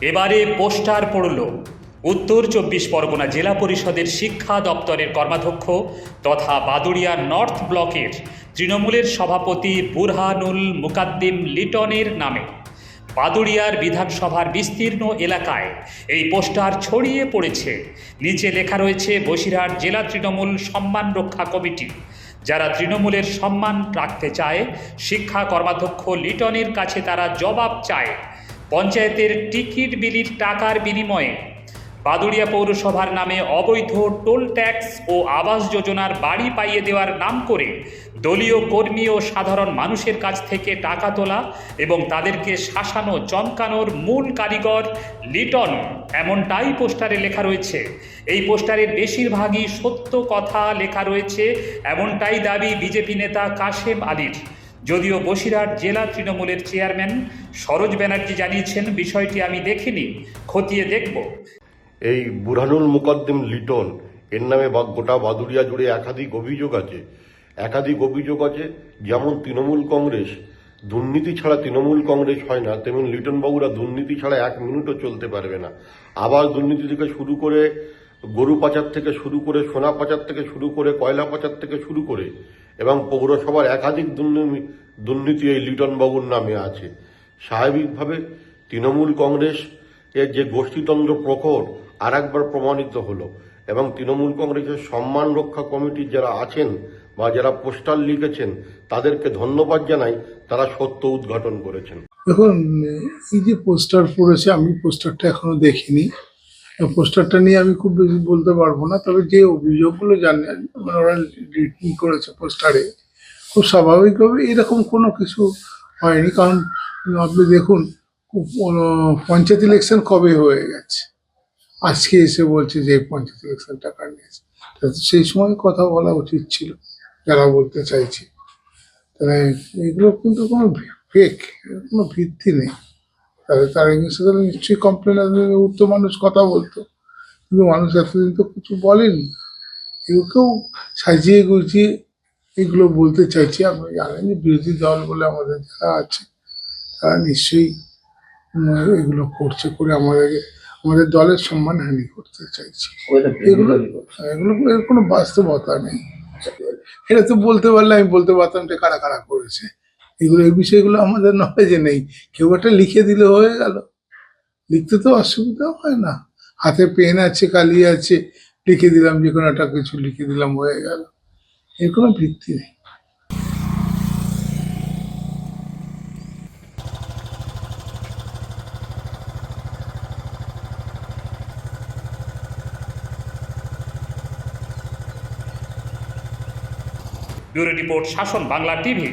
এবারে পোস্টার পড়ল। উত্তর চব্বিশ পরগনা জেলা পরিষদের শিক্ষা দপ্তরের কর্মাধ্যক্ষ তথা বাদুড়িয়া নর্থ ব্লকের তৃণমূলের সভাপতি বুরহানুল মুকাদ্দিম লিটনের নামে। বাদুড়িয়ার বিধানসভার বিস্তীর্ণ এলাকায় এই পোস্টার ছড়িয়ে পড়েছে। নিচে লেখা রয়েছে, বসিরহাট জেলা তৃণমূল সম্মান রক্ষা কমিটি। যারা তৃণমূলের সম্মান রাখতে চায়, শিক্ষা কর্মাধ্যক্ষ লিটনের কাছে তারা জবাব চায়। পঞ্চায়েতের টিকিট বিলির টাকার বিনিময়ে বাদুড়িয়া পৌরসভার নামে অবৈধ টোল ট্যাক্স ও আবাস যোজনার বাড়ি পাইয়ে দেওয়ার নাম করে দলীয় কর্মী ও সাধারণ মানুষের কাছ থেকে টাকা তোলা এবং তাদেরকে শাসানো, চমকানোর মূল কারিগর লিটন। এমনটাই পোস্টারে লেখা রয়েছে। এই পোস্টারের বেশিরভাগই সত্য কথা লেখা রয়েছে, এমনটাই দাবি বিজেপি নেতা কাশেম আলীর। যদিও বসিরহাট জেলা তৃণমূলের চেয়ারম্যান সরোজ ব্যানার্জি জানিয়েছেন, বিষয়টি আমি দেখিনি, খতিয়ে দেখব। এই বুরহানুল মুকদ্দিম লিটন, এর নামে বা গোটা বাদুড়িয়া জুড়ে একাধিক অভিযোগ আছে। একাধিক অভিযোগ আছে, যেমন তৃণমূল কংগ্রেস, দুর্নীতি ছাড়া তৃণমূল কংগ্রেস হয় না, তেমন লিটন বাবুরা দুর্নীতি ছাড়া এক মিনিটও চলতে পারবে না। আবার দুর্নীতি থেকে শুরু করে গরু পাচার থেকে শুরু করে সোনা পাচার থেকে শুরু করে কয়লা পাচার থেকে শুরু করে এবং পৌরসভার একাধিক দুর্নীতি এই লিটন বাবুর নামে আছে। স্বাভাবিকভাবে তৃণমূল কংগ্রেস এর যে গোষ্ঠীতন্ত্র প্রখর আর একবার প্রমাণিত হলো এবং তৃণমূল কংগ্রেসের সম্মান রক্ষা কমিটির যারা আছেন বা যারা পোস্টার লিখেছেন, তাদেরকে ধন্যবাদ জানাই, তারা সত্য উদ্ঘাটন করেছেন। দেখুন, এই যে পোস্টার পড়েছে, আমি পোস্টারটা এখনও দেখিনি। পোস্টারটা নিয়ে আমি খুব বেশি বলতে পারব না, তবে যে অভিযোগগুলো জানেন মানে ওরা রিটিং করেছে পোস্টারে, খুব স্বাভাবিকভাবে এরকম কোনো কিছু হয়নি, কারণ আপনি দেখুন পঞ্চায়েত ইলেকশন কবে হয়ে গেছে? আজকে এসে বলছে যে পঞ্চায়েত ইলেকশন টাকা নিয়েছে সেই সময় কথা বলা উচিত ছিল, যারা বলতে চাইছে। তাহলে এগুলো কিন্তু কোনো ফেক কোনো ভিত্তি নেই। তাহলে তার এগেন্সে তাহলে নিশ্চয়ই কমপ্লেন উঠতো মানুষ কথা বলতো। কিন্তু মানুষ এতদিন তো কিছু বলেনি। কেউ কেউ সাজিয়ে গুছিয়ে এগুলো বলতে চাইছি। আপনি জানেন যে বিরোধী দল বলে আমাদের যারা আছে তারা নিশ্চয়ই এগুলো করছে করে আমাদেরকে আমাদের দলের সম্মান হানি করতে চাইছে। এগুলো এগুলো এর কোনো বাস্তবতা নেই। এটা তো বলতে পারলে আমি বলতে পারতাম যে কারা কারা করেছে। এগুলো, এই বিষয়গুলো আমাদের নলেজে নেই। কেউ একটা লিখে দিলে হয়ে গেল। লিখতে তো অসুবিধা হয় না। হাতে পেন আছে, কালি আছে, লিখে দিলাম, যে কোনো একটা কিছু লিখে দিলাম, হয়ে গেল। এর কোনো ভিত্তি নেই। ব্যুরো রিপোর্ট, শাসন বাংলা টিভি।